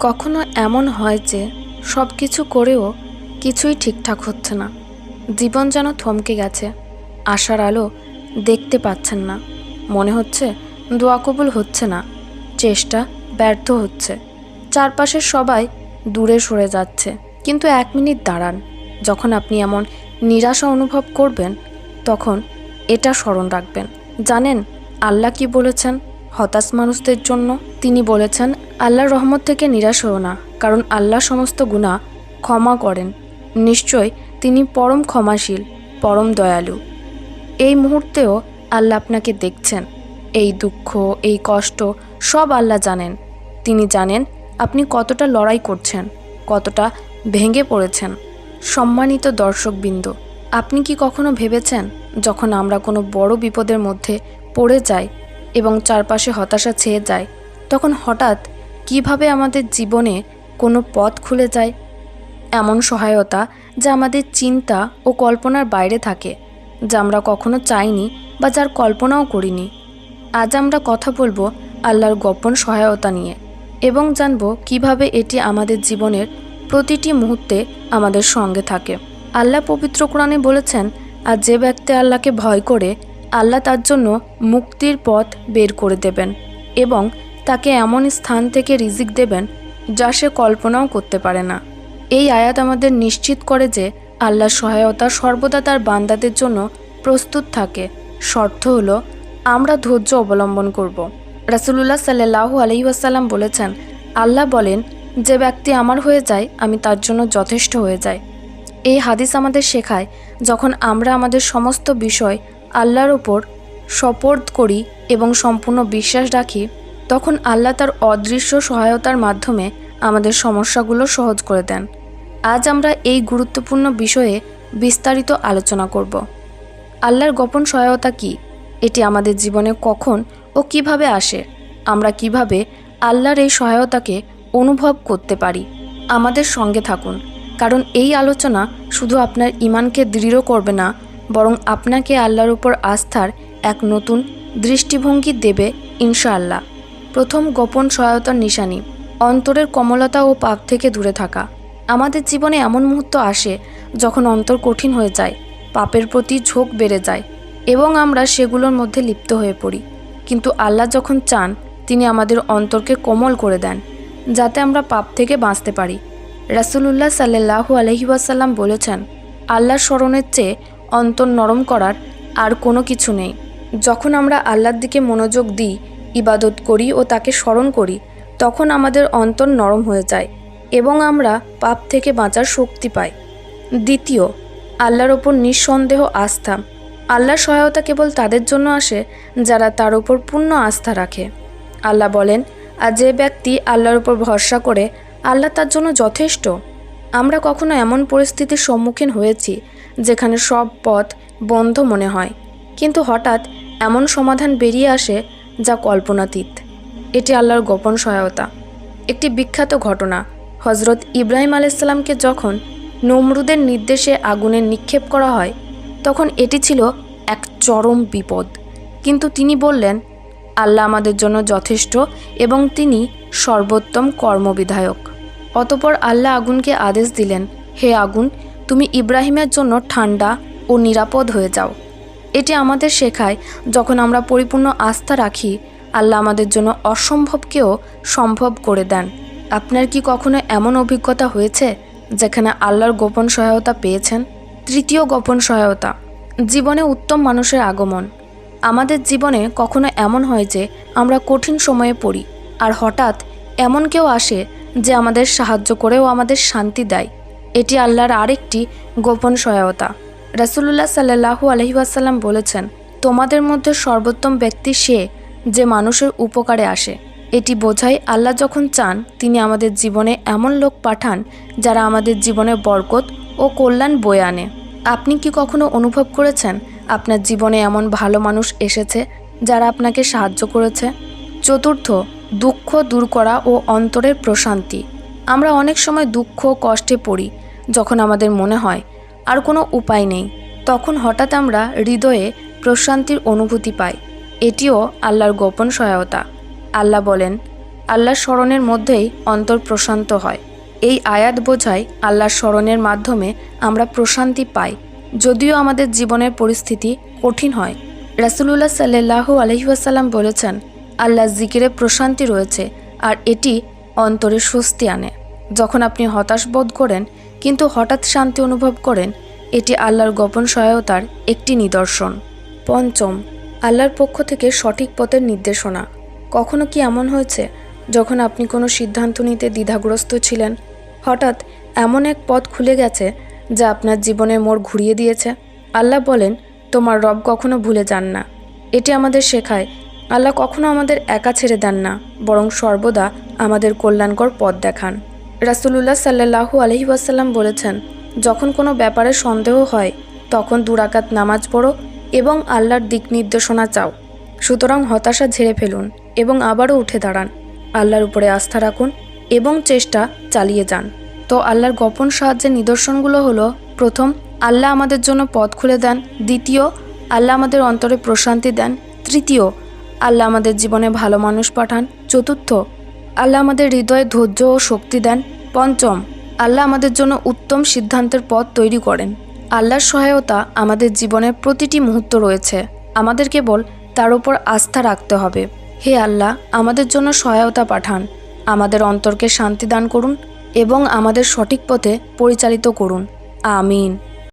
কখনো এমন হয় যে সব কিছু করেও কিছুই ঠিকঠাক হচ্ছে না। জীবন যেন থমকে গেছে, আশার আলো দেখতে পাচ্ছেন না। মনে হচ্ছে দোয়া কবুল হচ্ছে না, চেষ্টা ব্যর্থ হচ্ছে। চারপাশের সবাই দূরে সরে যাচ্ছে। কিন্তু এক মিনিট দাঁড়ান, যখন আপনি এমন নিরাশা অনুভব করবেন, তখন এটা স্মরণ রাখবেন। জানেন আল্লাহ কি বলেছেন? হতাশ মানুষদের জন্য তিনি বলেছেন, আল্লাহর রহমত থেকে নিরাশ হও না, কারণ আল্লাহ সমস্ত গুণা ক্ষমা করেন। নিশ্চয় তিনি পরম ক্ষমাশীল, পরম দয়ালু। এই মুহূর্তেও আল্লাহ আপনাকে দেখছেন। এই দুঃখ, এই কষ্ট সব আল্লাহ জানেন। তিনি জানেন আপনি কতটা লড়াই করছেন, কতটা ভেঙে পড়েছেন। সম্মানিত দর্শকবৃন্দ, আপনি কি কখনো ভেবেছেন, যখন আমরা কোনো বড় বিপদের মধ্যে পড়ে যাই এবং চারপাশে হতাশা ছেয়ে যায়। তখন হঠাৎ কীভাবে আমাদের জীবনে কোনো পথ খুলে যায়? এমন সহায়তা যা আমাদের চিন্তা ও কল্পনার বাইরে থাকে, যা আমরা কখনো চাইনি বা যার কল্পনাও করিনি। আজ আমরা কথা বলব আল্লাহর গোপন সহায়তা নিয়ে এবং জানব কীভাবে এটি আমাদের জীবনের প্রতিটি মুহূর্তে আমাদের সঙ্গে থাকে। আল্লাহ পবিত্র কোরআনে বলেছেন, আর যে ব্যক্তি আল্লাহকে ভয় করে আল্লাহ তার জন্য মুক্তির পথ বের করে দেবেন এবং তাকে এমন স্থান থেকে রিজিক দেবেন যা সে কল্পনাও করতে পারে না। এই আয়াত আমাদের নিশ্চিত করে যে আল্লাহর সহায়তা সর্বদা তার বান্দাদের জন্য প্রস্তুত থাকে। শর্ত হলো, আমরা ধৈর্য অবলম্বন করব। রাসুলুল্লাহ সাল্লাহু আলহিহাসাল্লাম বলেছেন, আল্লাহ বলেন, যে ব্যক্তি আমার হয়ে যায়, আমি তার জন্য যথেষ্ট হয়ে যাই এই হাদিস আমাদের শেখায়, যখন আমরা আমাদের সমস্ত বিষয় আল্লাহর ওপর সপর্দ করি এবং সম্পূর্ণ বিশ্বাস রাখি, তখন আল্লাহ তার অদৃশ্য সহায়তার মাধ্যমে আমাদের সমস্যাগুলো সহজ করে দেন। আজ আমরা এই গুরুত্বপূর্ণ বিষয়ে বিস্তারিত আলোচনা করব। আল্লাহর গোপন সহায়তা কি? এটি আমাদের জীবনে কখন ও কীভাবে আসে? আমরা কীভাবে আল্লাহর এই সহায়তাকে অনুভব করতে পারি? আমাদের সঙ্গে থাকুন, কারণ এই আলোচনা শুধু আপনার ইমানকে দৃঢ় করবে না বরং আপনাকে আল্লাহর উপর আস্থার এক নতুন দৃষ্টিভঙ্গি দেবে ইনশাআল্লাহ। প্রথম গোপন সহায়তার নিশানি, অন্তরের কমলতা ও পাপ থেকে দূরে থাকা। আমাদের জীবনে এমন মুহূর্ত আসে যখন অন্তর কঠিন হয়ে যায়, পাপের প্রতি ঝোঁক বেড়ে যায় এবং আমরা সেগুলোর মধ্যে লিপ্ত হয়ে পড়ি। কিন্তু আল্লাহ যখন চান, তিনি আমাদের অন্তরকে কোমল করে দেন, যাতে আমরা পাপ থেকে বাঁচতে পারি। রাসুলুল্লাহ সাল্লাহু আলহি ওয়াসাল্লাম বলেছেন, আল্লাহর স্মরণের চেয়ে অন্তর নরম করার আর কোনো কিছু নেই। যখন আমরা আল্লাহর দিকে মনোযোগ দিই, ইবাদত করি ও তাকে স্মরণ করি, তখন আমাদের অন্তর নরম হয়ে যায় এবং আমরা পাপ থেকে বাঁচার শক্তি পাই। দ্বিতীয়, আল্লাহর ওপর নিঃসন্দেহ আস্থা। আল্লাহর সহায়তা কেবল তাদের জন্য আসে যারা তার উপর পূর্ণ আস্থা রাখে। আল্লাহ বলেন, আর যে ব্যক্তি আল্লাহর উপর ভরসা করে, আল্লাহ তার জন্য যথেষ্ট। আমরা কখনো এমন পরিস্থিতির সম্মুখীন হয়েছি যেখানে সব পথ বন্ধ মনে হয়। কিন্তু হঠাৎ এমন সমাধান বেরিয়ে আসে যা কল্পনাতীত। এটি আল্লাহর গোপন সহায়তা। একটি বিখ্যাত ঘটনা হজরত ইব্রাহিম আলাইসাল্লামকে যখন নমরুদের নির্দেশে আগুনে নিক্ষেপ করা হয়, তখন এটি ছিল এক চরম বিপদ। কিন্তু তিনি বললেন, আল্লাহ আমাদের জন্য যথেষ্ট এবং তিনি সর্বোত্তম কর্মবিধায়ক। অতপর আল্লাহ আগুনকে আদেশ দিলেন, হে আগুন তুমি ইব্রাহিমের জন্য ঠান্ডা ও নিরাপদ হয়ে যাও। এটি আমাদের শেখায় যখন আমরা পরিপূর্ণ আস্থা রাখি, আল্লাহ আমাদের জন্য অসম্ভবকেও সম্ভব করে দেন। আপনার কি কখনো এমন অভিজ্ঞতা হয়েছে যেখানে আল্লাহর গোপন সহায়তা পেয়েছেন? তৃতীয় গোপন সহায়তা, জীবনে উত্তম মানুষের আগমন। আমাদের জীবনে কখনো এমন হয় যে আমরা কঠিন সময়ে পড়ি আর হঠাৎ এমন কেউ আসে যে আমাদের সাহায্য করেও আমাদের শান্তি দেয়। এটি আল্লাহর আরেকটি গোপন সহায়তা। রাসুলুল্লাহ সাল্লাহু আলহিউসাল্লাম বলেছেন, তোমাদের মধ্যে সর্বোত্তম ব্যক্তি সে যে মানুষের উপকারে আসে। এটি বোঝায় আল্লাহ যখন চান, তিনি আমাদের জীবনে এমন লোক পাঠান যারা আমাদের জীবনে বরকত ও কল্যাণ বয়ে আনে। আপনি কি কখনো অনুভব করেছেন, আপনার জীবনে এমন ভালো মানুষ এসেছে যারা আপনাকে সাহায্য করেছে? চতুর্থ, দুঃখ দূর করা ও অন্তরের প্রশান্তি। আমরা অনেক সময় দুঃখ, কষ্টে পড়ি, যখন আমাদের মনে হয় আর কোনো উপায় নেই। তখন হঠাৎ আমরা হৃদয়ে প্রশান্তির অনুভূতি পাই। এটিও আল্লাহর গোপন সহায়তা। আল্লাহ বলেন, আল্লাহর স্মরণের মধ্যেই অন্তর প্রশান্ত হয়। এই আয়াত বোঝায় আল্লাহর স্মরণের মাধ্যমে আমরা প্রশান্তি পাই, যদিও আমাদের জীবনের পরিস্থিতি কঠিন হয়। রাসুলুল্লাহ সাল্লাহু আলহিউসাল্লাম বলেছেন আল্লাহ জিকিরে প্রশান্তি রয়েছে, আর এটি অন্তরে স্বস্তি আনে। যখন আপনি হতাশ বোধ করেন, কিন্তু হঠাৎ শান্তি অনুভব করেন, এটি আল্লাহর গোপন সহায়তার একটি নিদর্শন। পঞ্চম, আল্লাহর পক্ষ থেকে সঠিক পথের নির্দেশনা। কখনো কি এমন হয়েছে, যখন আপনি কোনো সিদ্ধান্ত নিতে দ্বিধাগ্রস্ত ছিলেন? হঠাৎ এমন এক পথ খুলে গেছে, যা আপনার জীবনের মোড় ঘুরিয়ে দিয়েছে। আল্লাহ বলেন, তোমার রব কখনো ভুলে যান না। এটি আমাদের শেখায়, আল্লাহ কখনো আমাদের একা ছেড়ে দেন না, বরং সর্বদা আমাদের কল্যাণকর পথ দেখান। রাসুলুল্লাহ সাল্লাহু আলহি বলেছেন, যখন কোনো ব্যাপারে সন্দেহ হয়, তখন দুরাকাত নামাজ পড়ো এবং আল্লাহর দিক নির্দেশনা চাও। সুতরাং হতাশা ঝেড়ে ফেলুন এবং আবারও উঠে দাঁড়ান। আল্লাহর উপরে আস্থা রাখুন এবং চেষ্টা চালিয়ে যান। তো আল্লাহর গোপন সাহায্যের নিদর্শনগুলো হলো, প্রথম, আল্লাহ আমাদের জন্য পথ খুলে দেন। দ্বিতীয়, আল্লাহ আমাদের অন্তরে প্রশান্তি দেন। তৃতীয়, আল্লাহ আমাদের জীবনে ভালো মানুষ পাঠান। চতুর্থ আল্লাহ আমাদের হৃদয়ে ধৈর্য ও শক্তি দেন। পঞ্চম, আল্লাহ আমাদের জন্য উত্তম সিদ্ধান্তের পথ তৈরি করেন। আল্লাহর সহায়তা আমাদের জীবনের প্রতিটি মুহূর্ত রয়েছে। আমাদের কেবল তার উপর আস্থা রাখতে হবে। হে আল্লাহ, আমাদের জন্য সহায়তা পাঠান। আমাদের অন্তরকে শান্তি দান করুন এবং আমাদের সঠিক পথে পরিচালিত করুন। আমিন।